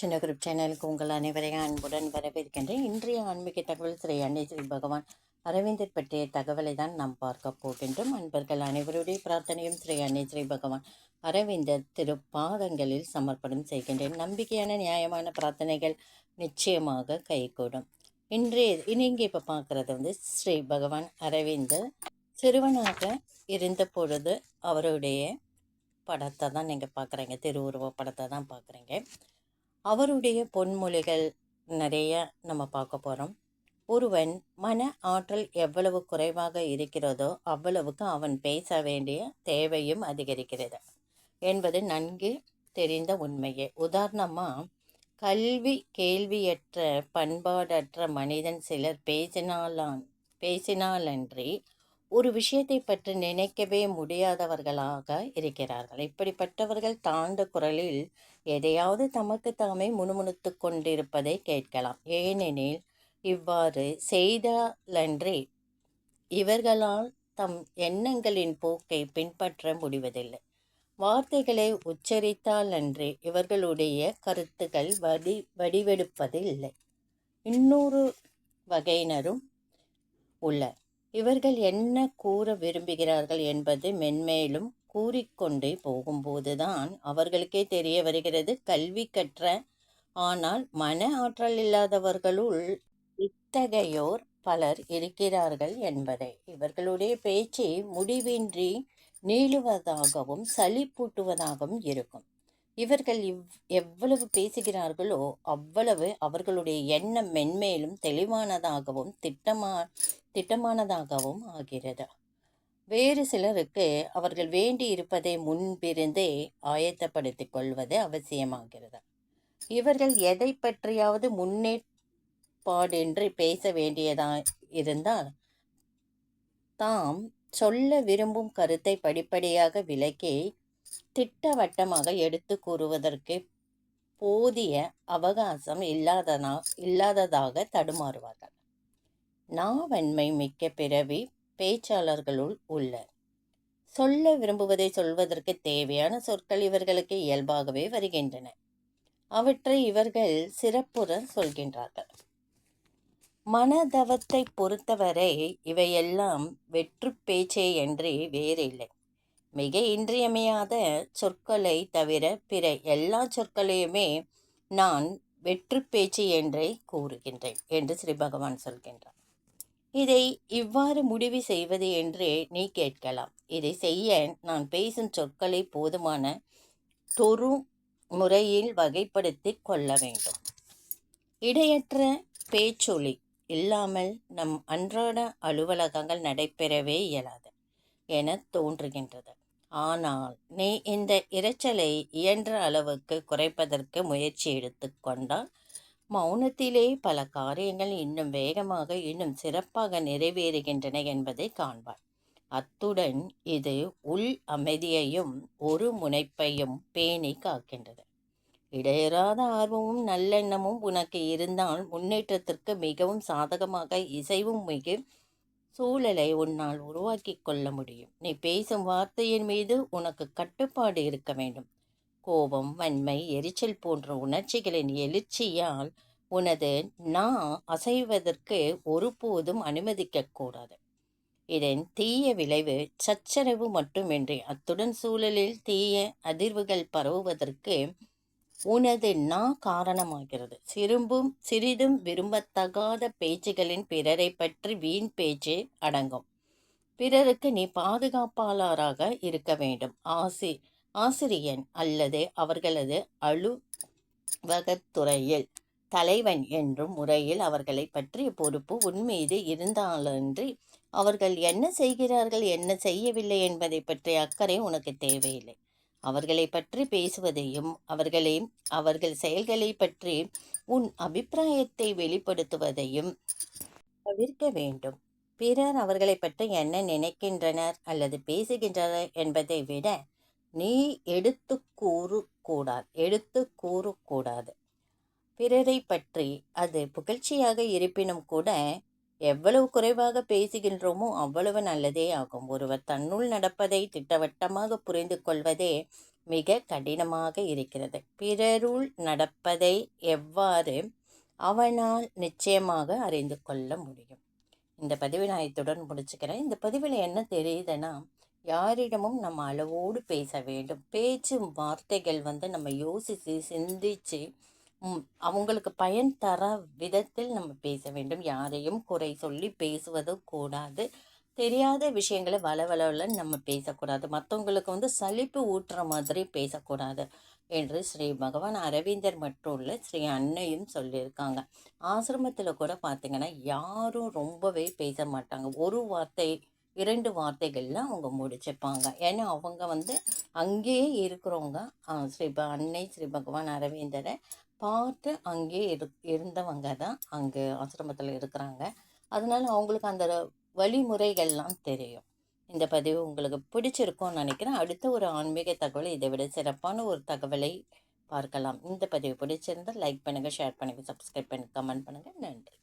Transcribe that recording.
சின்ன குரூப் சேனலுக்கு உங்கள் அனைவரையும் அன்புடன் வரவேற்கின்றேன். இன்றைய ஆன்மீக தகவல் ஸ்ரீ அன்னை ஸ்ரீ பகவான் அரவிந்தர் பற்றிய தகவலை தான் நாம் பார்க்க போகின்றோம். அன்பர்கள் அனைவருடைய பிரார்த்தனையும் ஸ்ரீ அன்னை ஸ்ரீ பகவான் அரவிந்தர் திருப்பாதங்களில் சமர்ப்பணம் செய்கின்றேன். நம்பிக்கையான நியாயமான பிரார்த்தனைகள் நிச்சயமாக கைகூடும். இன்றைய இங்கே இப்போ பார்க்குறது வந்து ஸ்ரீ பகவான் அரவிந்தர் சிறுவனாக இருந்த பொழுது அவருடைய படத்தை தான் நீங்கள் பார்க்குறீங்க. திருவுருவ படத்தை தான் பார்க்குறீங்க. அவருடைய பொன்மொழிகள் நிறைய நம்ம பார்க்க போகிறோம் ஒருவன் மன ஆற்றல் எவ்வளவு குறைவாக இருக்கிறதோ அவ்வளவுக்கு அவன் பேச வேண்டிய தேவையும் அதிகரிக்கிறது என்பது நன்கு தெரிந்த உண்மையே. உதாரணமாக கல்வி கேள்வியற்ற பண்பாடற்ற மனிதன் சிலர் பேசினாலான் பேசினாலன்றி ஒரு விஷயத்தை பற்றி நினைக்கவே முடியாதவர்களாக இருக்கிறார்கள். இப்படிப்பட்டவர்கள் தாழ்ந்த குரலில் எதையாவது தமக்கு தாமே முணுமுணுத்து கொண்டிருப்பதை கேட்கலாம். ஏனெனில் இவ்வாறு செய்தாலன்றி இவர்களால் தம் எண்ணங்களின் போக்கை பின்பற்ற முடிவதில்லை. வார்த்தைகளை உச்சரித்தாலன்றி இவர்களுடைய கருத்துக்கள் வடி வடிவெடுப்பதில்லை. இன்னொரு வகையினரும் உள்ளர் இவர்கள் என்ன கூற விரும்புகிறார்கள் என்பது மென்மேலும் கூறிக்கொண்டே போகும்போதுதான் அவர்களுக்கே தெரிய வருகிறது. கல்வி கற்ற ஆனால் மன ஆற்றல் இல்லாதவர்களுள் இத்தகையோர் பலர் இருக்கிறார்கள் என்பதை. இவர்களுடைய பேச்சு முடிவின்றி நீளுவதாகவும் சளிப்பூட்டுவதாகவும் இருக்கும். இவர்கள் இவ் எவ்வளவு பேசுகிறார்களோ அவ்வளவு அவர்களுடைய எண்ணம் மென்மேலும் தெளிவானதாகவும் திட்டமா திட்டமானதாகவும் ஆகிறது. வேறு சிலருக்கு அவர்கள் வேண்டி இருப்பதை முன்பிருந்தே ஆயத்தப்படுத்திக் கொள்வது அவசியமாகிறது. இவர்கள் எதை பற்றியாவது முன்னேற்பாடின்றி பேச வேண்டியதாக இருந்தால் தாம் சொல்ல விரும்பும் கருத்தை படிப்படியாக விலக்கி திட்டவட்டமாக எடுத்து கூறுவதற்கு போதிய அவகாசம் இல்லாதனா இல்லாததாக தடுமாறுவார்கள். நாவன்மை மிக்க பிறவி பேச்சாளர்களுள் உள்ள. சொல்ல விரும்புவதை சொல்வதற்கு தேவையான சொற்கள் இவர்களுக்கு இயல்பாகவே வருகின்றன. அவற்றை இவர்கள் சிறப்புற சொல்கின்றார்கள். மனதவத்தை பொறுத்தவரை இவையெல்லாம் வெற்று பேச்சே என்று வேறில்லை. மிக இன்றியமையாத சொற்களை தவிர பிற எல்லா சொற்களையுமே நான் வெற்று பேச்சு என்றே கூறுகின்றேன் என்று ஸ்ரீ பகவான் சொல்கின்றார். இதை இவ்வாறு முடிவு செய்வது என்று நீ கேட்கலாம். இதை செய்ய நான் பேசும் சொற்களை போதுமான தொரு முறையில் வகைப்படுத்தி கொள்ள வேண்டும். இடையற்ற பேச்சொலி இல்லாமல் நம் அன்றாட அலுவலகங்கள் நடைபெறவே இயலாது. என தோன்றுகின்றது. ஆனால் நீ இந்த இரைச்சலை இயன்ற அளவுக்கு குறைப்பதற்கு முயற்சி எடுத்துக்கொண்டால் மௌனத்திலே பல காரியங்கள் இன்னும் வேகமாக இன்னும் சிறப்பாக நிறைவேறுகின்றன என்பதை காண்பார் அத்துடன் இது உள் அமைதியையும் ஒரு முனைப்பையும் பேணி காக்கின்றது. இடையறாத ஆர்வமும் நல்லெண்ணமும் உனக்கு இருந்தால் முன்னேற்றத்திற்கு மிகவும் சாதகமாக இசைவும் மிக சூழலை உன்னால் உருவாக்கி கொள்ள முடியும். நீ பேசும் வார்த்தையின் மீது உனக்கு கட்டுப்பாடு இருக்க வேண்டும். கோபம் வன்மை எரிச்சல் போன்ற உணர்ச்சிகளின் எழுச்சியால் உனது நான் அசைவதற்கு ஒருபோதும் அனுமதிக்கக்கூடாது இதன் தீய விளைவு சச்சரவு மட்டுமின்றி அத்துடன் சூழலில் தீய அதிர்வுகள் பரவுவதற்கு உனது நா காரணமாகிறது. சிறும்பும் சிறிதும் விரும்பத்தகாத பேச்சுகளின் பிறரை பற்றி வீண் பேச்சு அடங்கும். பிறருக்கு நீ பாதுகாப்பாளராக இருக்க வேண்டும். ஆசி ஆசிரியன் அல்லது அவர்களது அலுவகத்துறையில் தலைவன் என்றும் முறையில் அவர்களை பற்றிய பொறுப்பு உன்மீது இருந்தாலன்றி அவர்கள் என்ன செய்கிறார்கள் என்ன செய்யவில்லை என்பதை பற்றிய அக்கறை உனக்கு தேவையில்லை. அவர்களை பற்றி பேசுவதையும் அவர்களை அவர்கள் செயல்களை பற்றி உன் அபிப்பிராயத்தை வெளிப்படுத்துவதையும் தவிர்க்க வேண்டும். பிறர் அவர்களை பற்றி என்ன நினைக்கின்றனர் அல்லது பேசுகின்றனர் என்பதை விட நீ எடுத்து கூறக்கூடாது எடுத்து கூறக்கூடாது. பிறரை பற்றி அது புகழ்ச்சியாக இருப்பினும் கூட எவ்வளவு குறைவாக பேசுகின்றோமோ அவ்வளவு நல்லதே ஆகும். ஒருவர் தன்னுள் நடப்பதை திட்டவட்டமாக புரிந்து கொள்வதே மிக கடினமாக இருக்கிறது. பிறருள் நடப்பதை எவ்வாறு அவனால் நிச்சயமாக அறிந்து கொள்ள முடியும்? இந்த பதிவை நான் இத்துடன் முடிச்சுக்கிறேன். இந்த பதிவில் என்ன தெரியுதுன்னா யாரிடமும் நம்ம அளவோடு பேச வேண்டும். பேச்சு வார்த்தைகள் வந்து நம்ம யோசித்து சிந்தித்து அவங்களுக்கு பயன் தர விதத்தில் நம்ம பேச வேண்டும். யாரையும் குறை சொல்லி பேசுவதும் கூடாது. தெரியாத விஷயங்களை வளவளவில் நம்ம பேசக்கூடாது. மற்றவங்களுக்கு வந்து சலிப்பு ஊட்டுற மாதிரி பேசக்கூடாது என்று ஸ்ரீ பகவான் அரவிந்தர் மட்டும் இல்லை ஸ்ரீ அன்னையும் சொல்லியிருக்காங்க. ஆசிரமத்தில் கூட பார்த்திங்கன்னா யாரும் ரொம்பவே பேச மாட்டாங்க. ஒரு வார்த்தை இரண்டு வார்த்தைகளில் அவங்க முடிச்சுப்பாங்க. ஏன்னா அவங்க வந்து அங்கேயே இருக்கிறவங்க. ஸ்ரீ ப அன்னை ஸ்ரீ பகவான் அரவிந்தரை பார்த்து அங்கேயே இரு இருந்தவங்க தான் அங்கே ஆசிரமத்தில் இருக்கிறாங்க. அதனால அவங்களுக்கு அந்த வழிமுறைகள்லாம் தெரியும். இந்த பதிவு உங்களுக்கு பிடிச்சிருக்கும்னு நினைக்கிறேன். அடுத்த ஒரு ஆன்மீக தகவலை இதை விட சிறப்பான ஒரு தகவலை பார்க்கலாம். இந்த பதிவு பிடிச்சிருந்தால் லைக் பண்ணுங்கள் ஷேர் பண்ணுங்கள் சப்ஸ்கிரைப் பண்ணுங்கள் கமெண்ட் பண்ணுங்கள் நன்றி.